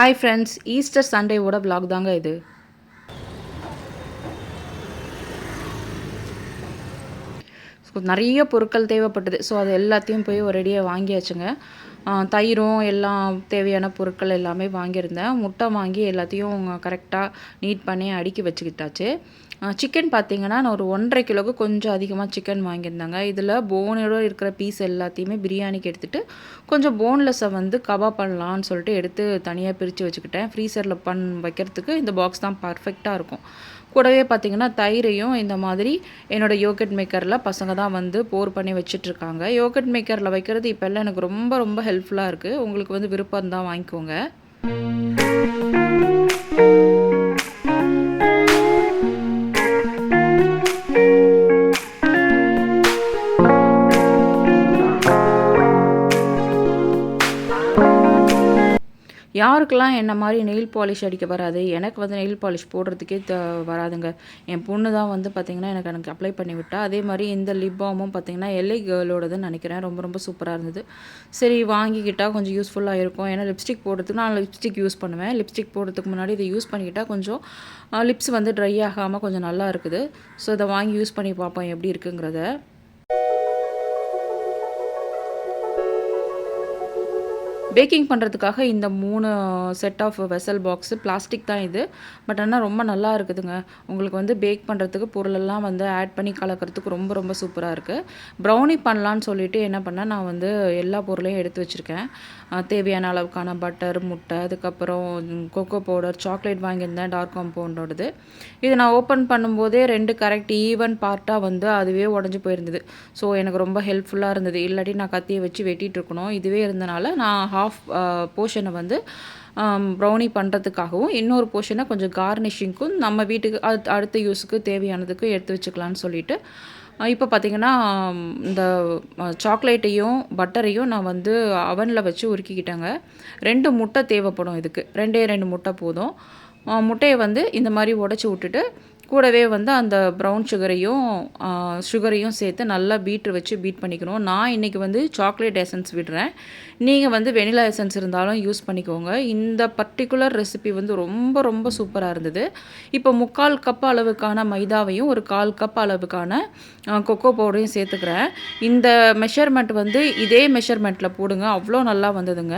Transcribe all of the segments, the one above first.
Hi friends Easter சண்டேவோட vlog தாங்க இது. ஸோ நிறைய பொருட்கள் தேவைப்பட்டது. ஸோ அது எல்லாத்தையும் போய் ஒரேடியாக வாங்கியாச்சுங்க. தயிரும் எல்லாம் தேவையான பொருட்கள் எல்லாமே வாங்கியிருந்தேன். முட்டை வாங்கி எல்லாத்தையும் கரெக்டாக நீட் பண்ணி அடுக்கி வச்சுக்கிட்டாச்சு. சிக்கன் பார்த்தீங்கன்னா நான் ஒரு ஒன்றரை கிலோவுக்கு கொஞ்சம் அதிகமாக சிக்கன் வாங்கியிருந்தாங்க. இதில் போனோட இருக்கிற பீஸ் எல்லாத்தையுமே பிரியாணிக்கு எடுத்துகிட்டு கொஞ்சம் போன்லெஸ்ஸை வந்து கபாப் பண்ணலான்னு சொல்லிட்டு எடுத்து தனியாக பிரித்து வச்சுக்கிட்டேன். ஃப்ரீசரில் பண் வைக்கிறதுக்கு இந்த பாக்ஸ் தான் பர்ஃபெக்டாக இருக்கும். கூடவே பார்த்தீங்கன்னா தயிரையும் இந்த மாதிரி என்னோட யோகட் மேக்கரில் பசங்க தான் வந்து போர் பண்ணி வச்சிட்ருக்காங்க. யோகட் மேக்கரில் வைக்கிறது இப்போல்லாம் எனக்கு ரொம்ப ரொம்ப ஹெல்ப்ஃபுல்லாக இருக்குது உங்களுக்கு வந்து விருப்பம் தான் வாங்கிக்கோங்க. யாருக்கெல்லாம் என்ன மாதிரி நெயில் பாலிஷ் அடிக்க வராது? எனக்கு வந்து நெயில் பாலிஷ் போடுறதுக்கே த வராதுங்க. என் பொண்ணு தான் வந்து பார்த்திங்கன்னா எனக்கு எனக்கு அப்ளை பண்ணி விட்டா. அதே மாதிரி இந்த லிப் பாமும் பார்த்திங்கன்னா எல்ஐ கேர்ளோடதுன்னு நினைக்கிறேன். ரொம்ப ரொம்ப சூப்பராக இருந்தது. சரி வாங்கிக்கிட்டால் கொஞ்சம் யூஸ்ஃபுல்லாக இருக்கும். ஏன்னா லிப்ஸ்டிக் போடுறதுக்கு நான் லிப்ஸ்டிக் யூஸ் பண்ணுவேன். லிப்ஸ்டிக் போடுறதுக்கு முன்னாடி இதை யூஸ் பண்ணிக்கிட்டால் கொஞ்சம் லிப்ஸ் வந்து ட்ரை ஆகாமல் கொஞ்சம் நல்லா இருக்குது. ஸோ இதை வாங்கி யூஸ் பண்ணி பார்ப்போம் எப்படி இருக்குங்கிறத. பேக்கிங் பண்ணுறதுக்காக இந்த மூணு set of vessel box plastic தான் இது. பட் ஆனால் ரொம்ப நல்லா இருக்குதுங்க. உங்களுக்கு வந்து பேக் பண்ணுறதுக்கு பொருளெல்லாம் வந்து ஆட் பண்ணி கலக்கிறதுக்கு ரொம்ப ரொம்ப சூப்பராக இருக்குது ப்ரௌனி பண்ணலான்னு சொல்லிவிட்டு என்ன பண்ணால் நான் வந்து எல்லா பொருளையும் எடுத்து வச்சுருக்கேன். தேவையான அளவுக்கான பட்டர் முட்டை அதுக்கப்புறம் கொக்கோ பவுடர் சாக்லேட் வாங்கியிருந்தேன் டார்க் காம்பவுண்டோடது இது நான் ஓப்பன் பண்ணும்போதே ரெண்டு கரெக்ட் ஈவன் பார்ட்டாக வந்து அதுவே உடஞ்சி போயிருந்தது. ஸோ எனக்கு ரொம்ப ஹெல்ப்ஃபுல்லாக இருந்தது. இல்லாட்டி நான் கத்தியை வச்சு வெட்டிகிட்டு இருக்கணும். இதுவே இருந்தனால நான் ஹாஃப் போர்ஷனை uh, வந்து um, ப்ரௌனி பண்ணுறதுக்காகவும் இன்னொரு போர்ஷனை கொஞ்சம் கார்னிஷிங்க்கும் நம்ம வீட்டுக்கு அடுத்த அடுத்த யூஸுக்கு தேவையானதுக்கும் எடுத்து வச்சுக்கலான்னு சொல்லிட்டு இப்போ பார்த்திங்கன்னா um, இந்த சாக்லேட்டையும் பட்டரையும் நான் வந்து அவனில் வச்சு உருக்கிக்கிட்டேங்க. ரெண்டு முட்டை தேவைப்படும் இதுக்கு. ரெண்டே ரெண்டு முட்டை போதும். முட்டையை வந்து இந்த மாதிரி உடச்சி விட்டுட்டு கூடவே வந்து அந்த ப்ரௌன் சுகரையும் சுகரையும் சேர்த்து நல்லா பீட்ரு வச்சு பீட் பண்ணிக்கணும். நான் இன்றைக்கி வந்து சாக்லேட் எசன்ஸ் விடுறேன். நீங்கள் வந்து வெனிலா எசன்ஸ் இருந்தாலும் யூஸ் பண்ணிக்கோங்க. இந்த பர்டிகுலர் ரெசிபி வந்து ரொம்ப ரொம்ப சூப்பராக இருந்தது. இப்போ முக்கால் கப் அளவுக்கான மைதாவையும் ஒரு கால் கப் அளவுக்கான கொக்கோ பவுடரையும் சேர்த்துக்கிறேன். இந்த மெஷர்மெண்ட் வந்து இதே மெஷர்மெண்ட்டில் போடுங்க. அவ்வளோ நல்லா வந்ததுங்க.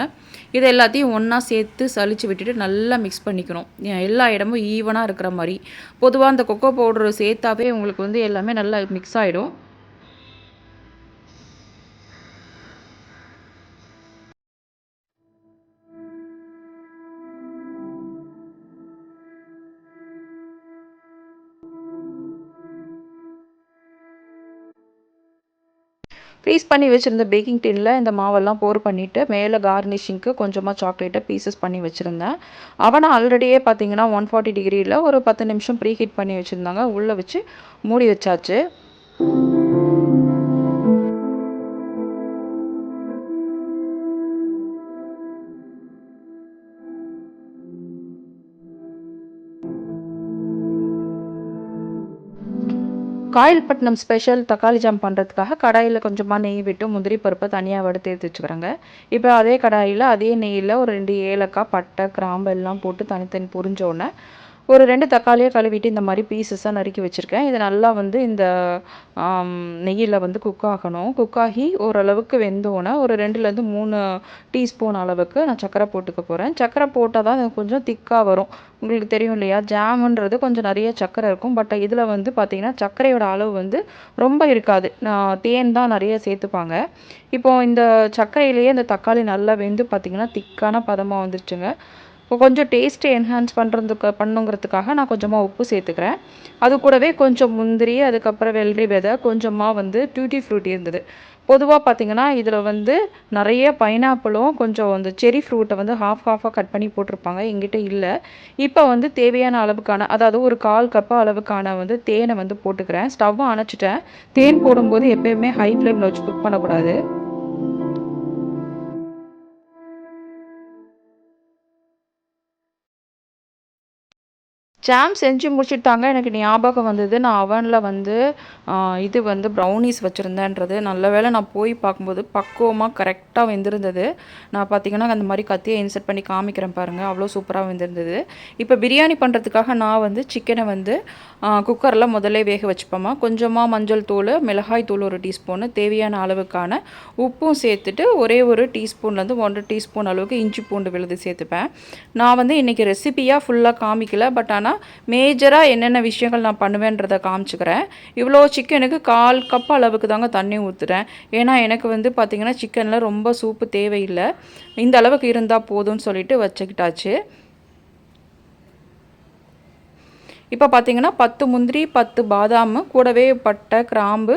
இது எல்லாத்தையும் ஒன்றா சேர்த்து சளிச்சு விட்டுட்டு நல்லா மிக்ஸ் பண்ணிக்கணும். எல்லா இடமும் ஈவனாக இருக்கிற மாதிரி. பொதுவாக அந்த கொக்கோ பவுடர் சேர்த்தாவே உங்களுக்கு வந்து எல்லாமே நல்லா மிக்ஸ் ஆகிடும் ஃப்ரீஸ் பண்ணி வச்சுருந்த பேக்கிங் டின்னில் இந்த மாவெல்லாம் போர் பண்ணிவிட்டு மேலே கார்னிஷிங்க்கு கொஞ்சமாக சாக்லேட்டை பீசஸ் பண்ணி வச்சுருந்தேன். அவனை ஆல்ரெடியே பார்த்தீங்கன்னா ஒன் ஃபார்ட்டி டிகிரியில் ஒரு பத்து நிமிஷம் ப்ரீ ஹீட் பண்ணி வச்சுருந்தாங்க. உள்ளே வச்சு மூடி வச்சாச்சு. காயல்பட்டினம் ஸ்பெஷல் தக்காளி ஜாம் பண்ணுறதுக்காக கடாயில் கொஞ்சமாக நெய் விட்டு முந்திரி பருப்பை தனியாக வறுத்து எடுத்து வச்சுக்கிறேங்க. இப்போ அதே கடாயில் அதே நெய்யில் ஒரு ரெண்டு ஏலக்காய் பட்டை கிராம்பு எல்லாம் போட்டு தனித்தனி பொரிஞ்ச உடனே ஒரு ரெண்டு தக்காளியை கழுவிட்டு இந்த மாதிரி பீசஸாக நறுக்கி வச்சுருக்கேன். இது நல்லா வந்து இந்த நெய்யில் வந்து குக் ஆகணும். குக் ஆகி ஓரளவுக்கு வெந்தோடனே ஒரு ரெண்டுலேருந்து மூணு டீஸ்பூன் அளவுக்கு நான் சர்க்கரை போட்டுக்க போகிறேன் சர்க்கரை போட்டால் தான் கொஞ்சம் திக்காக வரும். உங்களுக்கு தெரியும் இல்லையா? ஜாமுன்றது கொஞ்சம் நிறைய சர்க்கரை இருக்கும். பட் இதில் வந்து பார்த்திங்கன்னா சர்க்கரையோட அளவு வந்து ரொம்ப இருக்காது. நான் தேன் தான் நிறைய சேர்த்துப்பாங்க. இப்போது இந்த சர்க்கரையிலேயே இந்த தக்காளி நல்லா வெந்து பார்த்திங்கன்னா திக்கான பதமாக வந்துருச்சுங்க. கொஞ்சம் டேஸ்ட்டு என்ஹான்ஸ் பண்ணுறதுக்கு பண்ணுங்கிறதுக்காக நான் கொஞ்சமாக உப்பு சேர்த்துக்கிறேன். அது கூடவே கொஞ்சம் முந்திரி அதுக்கப்புறம் வெள்ளரி விதை கொஞ்சமாக வந்து டியூட்டி ஃப்ரூட்டி இருந்தது. பொதுவாக பார்த்தீங்கன்னா இதில் வந்து நிறைய பைனாப்பிளும் கொஞ்சம் அந்த செரி ஃப்ரூட்டை வந்து ஹாஃப் ஹாஃபாக கட் பண்ணி போட்டிருப்பாங்க. எங்கிட்ட இல்லை. இப்போ வந்து தேவையான அளவுக்கான அதாவது ஒரு கால் கப்பு அளவுக்கான வந்து தேனை வந்து போட்டுக்கிறேன். ஸ்டவ்வை அணைச்சிட்டேன். தேன் போடும்போது எப்பயுமே ஹை ஃப்ளேமில் வச்சு குக் பண்ணக்கூடாது. ஜாம் செஞ்சு முடிச்சுட்டாங்க. எனக்கு ஞாபகம் வந்தது நான் அவனில் வந்து இது வந்து ப்ரௌனீஸ் வச்சுருந்தேன்றது. நல்ல வேளை நான் போய் பார்க்கும்போது பக்குவமாக கரெக்டாக வெந்திருந்தது. நான் பார்த்தீங்கன்னா அந்த மாதிரி கத்தியை இன்சர்ட் பண்ணி காமிக்கிறேன் பாருங்கள் அவ்வளோ சூப்பராக வெந்திருந்தது. இப்போ பிரியாணி பண்ணுறதுக்காக நான் வந்து சிக்கனை வந்து குக்கரில் முதல்ல வேக வச்சுப்போமா கொஞ்சமாக மஞ்சள் தூள் மிளகாய் தூள் ஒரு டீஸ்பூனு தேவையான அளவுக்கான உப்பும் சேர்த்துட்டு ஒரே ஒரு டீஸ்பூன்லேருந்து ஒன்றரை டீஸ்பூன் அளவுக்கு இஞ்சி பூண்டு விழுது சேர்த்துப்பேன். நான் வந்து இன்றைக்கி ரெசிபியாக ஃபுல்லாக காமிக்கல. பட் ஆனால் மேஜராக என்னென்ன விஷயங்கள் நான் பண்ணுவேன்றதை காமிச்சுக்கிறேன். இவ்வளோ சிக்கனுக்கு கால் கப் அளவுக்கு தாங்க தண்ணி ஊற்றுறேன் ஏன்னா எனக்கு வந்து பார்த்திங்கன்னா சிக்கனில் ரொம்ப சூப்பு தேவையில்லை. இந்த அளவுக்கு இருந்தால் போதும்னு சொல்லிட்டு வச்சுக்கிட்டாச்சு. இப்போ பார்த்தீங்கன்னா பத்து முந்திரி பத்து பாதாம் கூடவே பட்டை கிராம்பு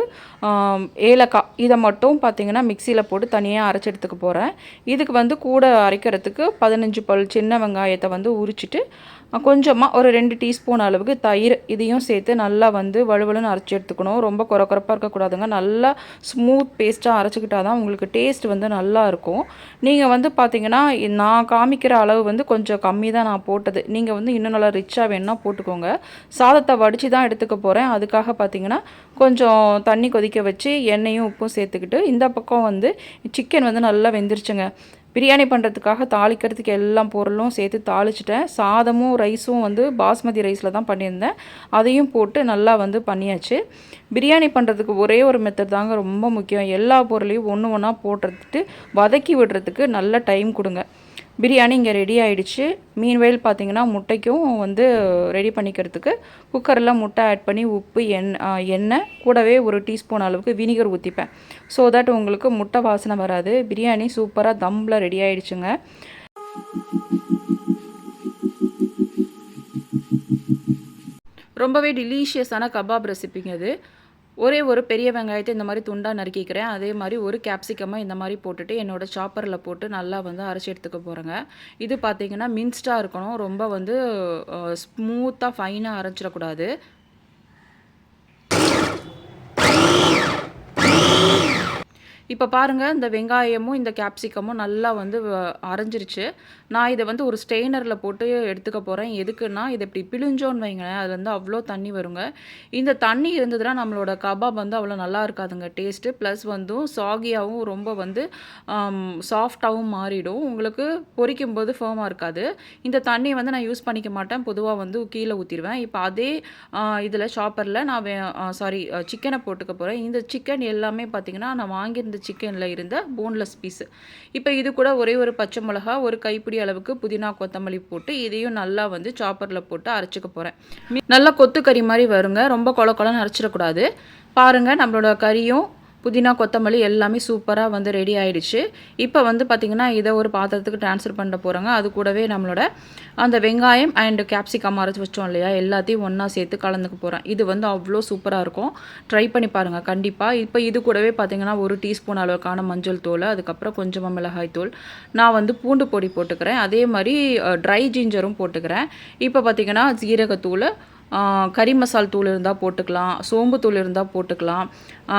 ஏலக்காய். இதை மட்டும் பார்த்தீங்கன்னா மிக்சியில் போட்டு தனியாக அரைச்சி எடுத்துக்க போகிறேன் இதுக்கு வந்து கூட அரைக்கிறதுக்கு பதினஞ்சு பல் சின்ன வெங்காயத்தை வந்து உரிச்சிட்டு கொஞ்சமாக ஒரு ரெண்டு டீஸ்பூன் அளவுக்கு தயிர் இதையும் சேர்த்து நல்லா வந்து வலுவலுன்னு அரைச்சி எடுத்துக்கணும். ரொம்ப குறக்குறப்பாக இருக்கக்கூடாதுங்க. நல்லா ஸ்மூத் பேஸ்ட்டாக அரைச்சிக்கிட்டா தான் உங்களுக்கு டேஸ்ட் வந்து நல்லா இருக்கும். நீங்கள் வந்து பார்த்தீங்கன்னா நான் காமிக்கிற அளவு வந்து கொஞ்சம் கம்மி தான் நான் போட்டது. நீங்கள் வந்து இன்னும் நல்லா ரிச்சாக வேணும்னா போட்டுக்கோங்க. சாதத்தை வடித்து தான் எடுத்துக்க போகிறேன் அதுக்காக பார்த்தீங்கன்னா கொஞ்சம் தண்ணி கொதிக்க வச்சு எண்ணெயும் உப்பும் சேர்த்துக்கிட்டு இந்த பக்கம் வந்து சிக்கன் வந்து நல்லா வெந்துருச்சுங்க. பிரியாணி பண்ணுறதுக்காக தாளிக்கிறதுக்கு எல்லா பொருளும் சேர்த்து தாளிச்சிட்டேன். சாதமும் ரைஸும் வந்து பாஸ்மதி ரைஸில் தான் பண்ணியிருந்தேன். அதையும் போட்டு நல்லா வந்து பண்ணியாச்சு. பிரியாணி பண்ணுறதுக்கு ஒரே ஒரு மெத்தட் தாங்க ரொம்ப முக்கியம். எல்லா பொருளையும் ஒன்று ஒன்றா போட்டுறதுட்டு வதக்கி விடுறதுக்கு நல்ல டைம் கொடுங்க. பிரியாணி இங்கே ரெடி ஆயிடுச்சு. மீன்வேல் பார்த்தீங்கன்னா முட்டைக்கும் வந்து ரெடி பண்ணிக்கிறதுக்கு குக்கரில் முட்டை ஆட் பண்ணி உப்பு எண் எண்ணெய் கூடவே ஒரு டீஸ்பூன் அளவுக்கு வினிகர் ஊற்றிப்பேன் ஸோ தட் உங்களுக்கு முட்டை வாசனை வராது. பிரியாணி சூப்பராக தம்பில் ரெடி ஆயிடுச்சுங்க. ரொம்பவே டெலீஷியஸான கபாப் ரெசிபிங்க அது ஒரே ஒரு பெரிய வெங்காயத்தை இந்த மாதிரி துண்டாக நறுக்கிக்கிறேன். அதே மாதிரி ஒரு கேப்சிக்கமாக இந்த மாதிரி போட்டுட்டு என்னோட சாப்பரில் போட்டு நல்லா வந்து அரைச்சி எடுத்துக்க போகிறேங்க இது பார்த்திங்கன்னா மின்ஸ்டாக இருக்கணும். ரொம்ப வந்து ஸ்மூத்தாக ஃபைனாக அரைச்சிடக்கூடாது. இப்போ பாருங்கள் இந்த வெங்காயமும் இந்த கேப்சிகமும் நல்லா வந்து வ- அரைஞ்சிருச்சு. நான் இதை வந்து ஒரு ஸ்டெய்னரில் போட்டு எடுத்துக்க போகிறேன் எதுக்குன்னா இது இப்படி பிழிஞ்சோன்னு வைங்களேன் அதுலேருந்து அவ்வளோ தண்ணி வருங்க. இந்த தண்ணி இருந்ததுன்னா நம்மளோட கபாப் வந்து அவ்வளோ நல்லா இருக்காதுங்க. டேஸ்ட்டு ப்ளஸ் வந்து சாகியாகவும் ரொம்ப வந்து சாஃப்டாகவும் மாறிடும். உங்களுக்கு பொரிக்கும் போது ஃபேமாக இருக்காது. இந்த தண்ணியை வந்து நான் யூஸ் பண்ணிக்க மாட்டேன். பொதுவாக வந்து கீழே ஊற்றிடுவேன் இப்போ அதே இதில் ஷாப்பரில் நான் சாரி சிக்கனை போட்டுக்க போகிறேன் இந்த சிக்கன் எல்லாமே பார்த்தீங்கன்னா நான் வாங்கியிருந்த சிக்கனில் இருந்த போன்லெஸ் பீஸு இப்போ இது கூட ஒரே ஒரு பச்சை மிளகா ஒரு கைப்பிடி அளவுக்கு புதினா கொத்தமல்லி போட்டு இதையும் நல்லா வந்து சாப்பரில் போட்டு அரைச்சிக்க போகிறேன் நல்லா கொத்து கறி மாதிரி வருங்க. ரொம்ப கொல கொலன்னு அரைச்சிடக்கூடாது. பாருங்கள் நம்மளோட கறியும் புதினா கொத்தமல்லி எல்லாமே சூப்பராக வந்து ரெடி ஆயிடுச்சு. இப்போ வந்து பார்த்திங்கன்னா இதை ஒரு பாத்திரத்துக்கு ட்ரான்ஸ்ஃபர் பண்ண போகிறாங்க அது கூடவே நம்மளோட அந்த வெங்காயம் அண்ட் கேப்சிகம் அரைச்சி வச்சோம் இல்லையா? எல்லாத்தையும் ஒன்றா சேர்த்து கலந்துக்க போகிறேன் இது வந்து அவ்வளோ சூப்பராக இருக்கும். ட்ரை பண்ணி பாருங்கள் கண்டிப்பாக இப்போ இது கூடவே பார்த்திங்கன்னா ஒரு டீஸ்பூன் அளவுக்கான மஞ்சள் தூள் அதுக்கப்புறம் கொஞ்சமாக மிளகாய் தூள். நான் வந்து பூண்டு பொடி போட்டுக்கிறேன். அதே மாதிரி ட்ரை ஜிஞ்சரும் போட்டுக்கிறேன். இப்போ பார்த்திங்கன்னா ஜீரகத்தூள் கறி மசால் தூள் இருந்தால் போட்டுக்கலாம் சோம்பு தூள் இருந்தால் போட்டுக்கலாம்.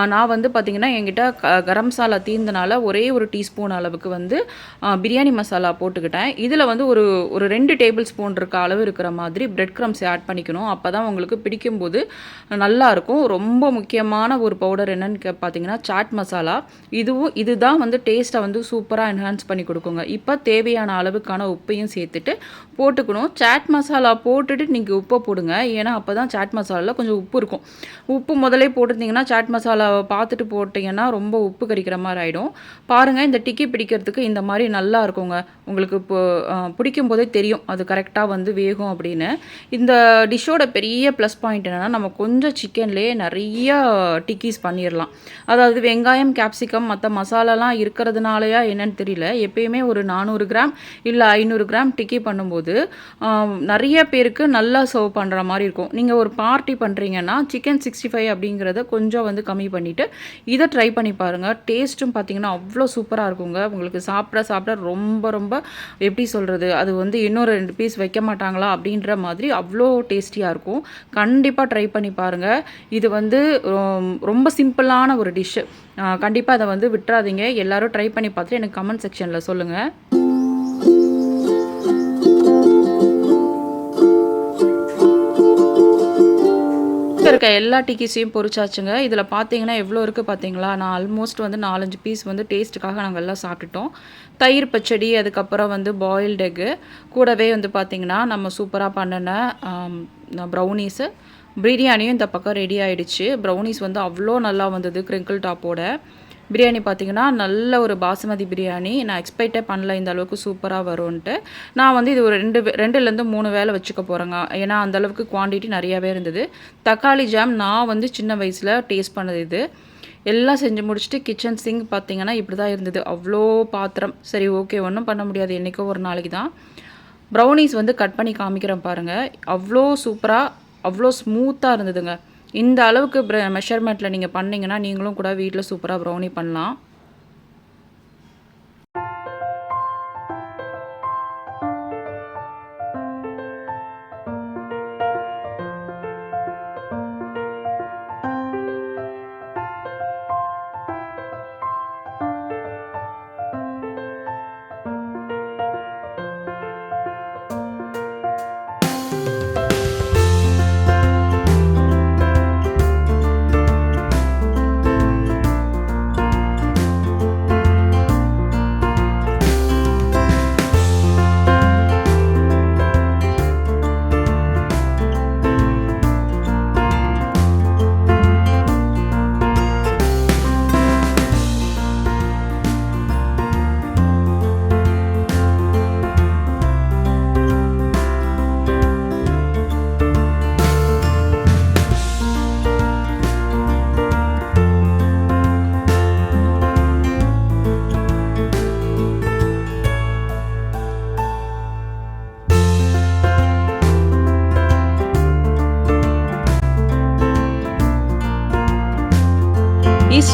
நான் வந்து பார்த்திங்கன்னா என்கிட்ட க கரம் மசாலா தீர்ந்தனால ஒரே ஒரு டீஸ்பூன் அளவுக்கு வந்து பிரியாணி மசாலா போட்டுக்கிட்டேன். இதில் வந்து ஒரு ஒரு ரெண்டு டேபிள் ஸ்பூன் இருக்க அளவு இருக்கிற மாதிரி பிரெட் க்ரம்ஸ் ஆட் பண்ணிக்கணும். அப்போ தான் உங்களுக்கு பிடிக்கும்போது நல்லா இருக்கும். ரொம்ப முக்கியமான ஒரு பவுடர் என்னன்னு கே- பார்த்தீங்கன்னா சாட் மசாலா இதுவும் இதுதான் வந்து டேஸ்ட்டை வந்து சூப்பராக என்ஹான்ஸ் பண்ணி கொடுக்குங்க. இப்போ தேவையான அளவுக்கான உப்பையும் சேர்த்துட்டு போட்டுக்கணும். சாட் மசாலா போட்டுட்டு நீங்கள் உப்பை போடுங்க. ஏன்னா அப்போ தான் சாட் மசாலாவில் கொஞ்சம் உப்பு இருக்கும். உப்பு முதலே போட்டிருந்தீங்கன்னா சாட் மசாலாவை பார்த்துட்டு போட்டிங்கன்னா ரொம்ப உப்பு கறிக்கிற மாதிரி ஆகிடும் பாருங்கள் இந்த டிக்கி பிடிக்கிறதுக்கு இந்த மாதிரி நல்லா இருக்குங்க. உங்களுக்கு இப்போ பிடிக்கும் போதே தெரியும். அது கரெக்டாக வந்து வேகும் அப்படின்னு. இந்த டிஷ்ஷோட பெரிய ப்ளஸ் பாயிண்ட் என்னென்னா நம்ம கொஞ்சம் சிக்கன்லேயே நிறைய டிக்கிஸ் பண்ணிடலாம் அதாவது வெங்காயம் கேப்சிகம் மற்ற மசாலாலாம் இருக்கிறதுனாலயா என்னன்னு தெரியல. எப்பயுமே ஒரு நானூறு கிராம் இல்லை ஐநூறு கிராம் டிக்கி பண்ணும்போது நிறைய பேருக்கு நல்லா சர்வ் பண்ணுற மாதிரி இருக்கும். நீங்கள் ஒரு பார்ட்டி பண்ணுறீங்கன்னா சிக்கன் சிக்ஸ்டி ஃபைவ் அப்படிங்கிறத கொஞ்சம் வந்து கம்மி பண்ணிவிட்டு இதை ட்ரை பண்ணி பாருங்கள் டேஸ்ட்டும் பார்த்தீங்கன்னா அவ்வளோ சூப்பராக இருக்குங்க. உங்களுக்கு சாப்பிட சாப்பிட ரொம்ப ரொம்ப எப்படி சொல்கிறது அது வந்து இன்னொரு ரெண்டு பீஸ் வைக்க மாட்டாங்களா அப்படின்ற மாதிரி அவ்வளோ டேஸ்டியாக இருக்கும். கண்டிப்பாக ட்ரை பண்ணி பாருங்கள் இது வந்து ரொம்ப சிம்பிளான ஒரு டிஷ்ஷு கண்டிப்பாக அதை வந்து விட்டுறாதீங்க. எல்லோரும் ட்ரை பண்ணி பார்த்துட்டு எனக்கு கமெண்ட் செக்ஷனில் சொல்லுங்கள் இப்போ இருக்க எல்லா டிக்கிஸையும் பொரிச்சாச்சுங்க இதில் பார்த்தீங்கன்னா எவ்வளோ இருக்குது பார்த்தீங்களா நான் ஆல்மோஸ்ட் வந்து நாலஞ்சு பீஸ் வந்து டேஸ்ட்டுக்காக நாங்கள் எல்லாம் சாப்பிட்டுட்டோம். தயிர் பச்சடி அதுக்கப்புறம் வந்து பாயில்டு எக்கு கூடவே வந்து பார்த்திங்கன்னா நம்ம சூப்பராக பண்ணின ப்ரௌனீஸு பிரியாணியும் இந்த பக்கம் ரெடி ஆகிடுச்சு ப்ரௌனீஸ் வந்து அவ்வளோ நல்லா வந்தது கிரிங்கிள் டாப்போட பிரியாணி பார்த்தீங்கன்னா நல்ல ஒரு பாசுமதி பிரியாணி. நான் எக்ஸ்பெக்டே பண்ணல இந்த அளவுக்கு சூப்பராக வரும்ன்ட்டு. நான் வந்து இது ஒரு ரெண்டு ரெண்டுலேருந்து மூணு வேலை வச்சுக்க போகிறேங்க ஏன்னா அந்தளவுக்கு குவான்டிட்டி நிறையாவே இருந்தது. தக்காளி ஜாம் நான் வந்து சின்ன வயசில் டேஸ்ட் பண்ணது இது. எல்லாம் செஞ்சு முடிச்சுட்டு கிச்சன் சிங்க் பார்த்தீங்கன்னா இப்படி தான் இருந்தது. அவ்வளோ பாத்திரம். சரி ஓகே ஒன்றும் பண்ண முடியாது. என்றைக்கோ ஒரு நாளைக்கு தான். ப்ரௌனிஸ் வந்து கட் பண்ணி காமிக்கிறேன் பாருங்கள் அவ்வளோ சூப்பராக அவ்வளோ ஸ்மூத்தாக இருந்ததுங்க. இந்த அளவுக்கு மெஷர்மெண்ட்டில் நீங்கள் பண்ணிங்கன்னா நீங்களும் கூட வீட்டில் சூப்பராக ப்ரௌனி பண்ணலாம்.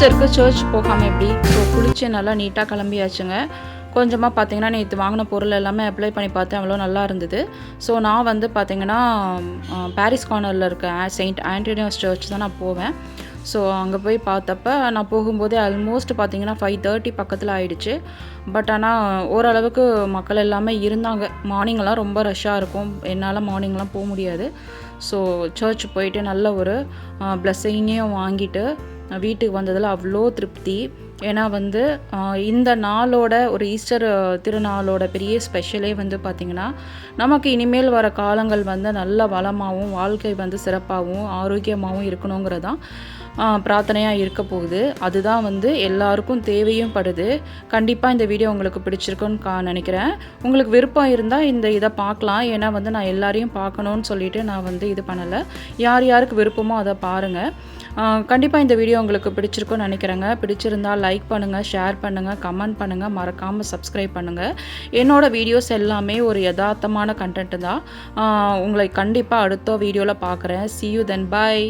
ஈஸ்டருக்கு சர்ச் போகாமல் எப்படி? ஸோ குளிச்சு நல்லா நீட்டாக கிளம்பியாச்சுங்க. கொஞ்சமாக பார்த்தீங்கன்னா நேற்று வாங்கின பொருள் எல்லாமே அப்ளை பண்ணி பார்த்தேன். அவ்வளோ நல்லா இருந்தது. ஸோ நான் வந்து பார்த்தீங்கன்னா பாரிஸ் கார்னரில் இருக்க செயின்ட் ஆண்டனியோஸ் சர்ச் தான் நான் போவேன். ஸோ அங்கே போய் பார்த்தப்ப நான் போகும்போதே ஆல்மோஸ்ட் பார்த்தீங்கன்னா ஃபைவ் தேர்ட்டி பக்கத்தில் ஆயிடுச்சு. பட் ஆனால் ஓரளவுக்கு மக்கள் எல்லாமே இருந்தாங்க. மார்னிங்லாம் ரொம்ப ரஷ்ஷாக இருக்கும். என்னால் மார்னிங்லாம் போக முடியாது. ஸோ சர்ச் போயிட்டு நல்ல ஒரு ப்ளஸ்ஸிங்கையும் வாங்கிட்டு வீட்டுக்கு வந்ததில் அவ்வளோ திருப்தி. ஏன்னா வந்து இந்த நாளோட ஒரு ஈஸ்டர் திருநாளோட பெரிய ஸ்பெஷலே வந்து பார்த்திங்கன்னா நமக்கு இனிமேல் வர காலங்கள் வந்து நல்ல வளமாகவும் வாழ்க்கை வந்து சிறப்பாகவும் ஆரோக்கியமாகவும் இருக்கணுங்கிறதான் பிரார்த்தனையாக இருக்க போகுது. அதுதான் வந்து எல்லாருக்கும் தேவையும் படுது. கண்டிப்பாக இந்த வீடியோ உங்களுக்கு பிடிச்சிருக்குன்னு கா நினைக்கிறேன். உங்களுக்கு விருப்பம் இருந்தால் இந்த இதை பார்க்கலாம். ஏன்னா வந்து நான் எல்லாரையும் பார்க்கணுன்னு சொல்லிட்டு நான் வந்து இது பண்ணலை. யார் யாருக்கு விருப்பமோ அதை பாருங்கள் கண்டிப்பாக இந்த வீடியோ உங்களுக்கு பிடிச்சிருக்குன்னு நினைக்கிறேங்க. பிடிச்சிருந்தால் லைக் பண்ணுங்கள் ஷேர் பண்ணுங்கள் கமெண்ட் பண்ணுங்கள் மறக்காமல் சப்ஸ்கிரைப் பண்ணுங்கள் என்னோடய வீடியோஸ் எல்லாமே ஒரு யதார்த்தமான கண்டென்ட் தான். உங்களை கண்டிப்பாக அடுத்த வீடியோவில் பார்க்குறேன் சி யூ தென் பாய்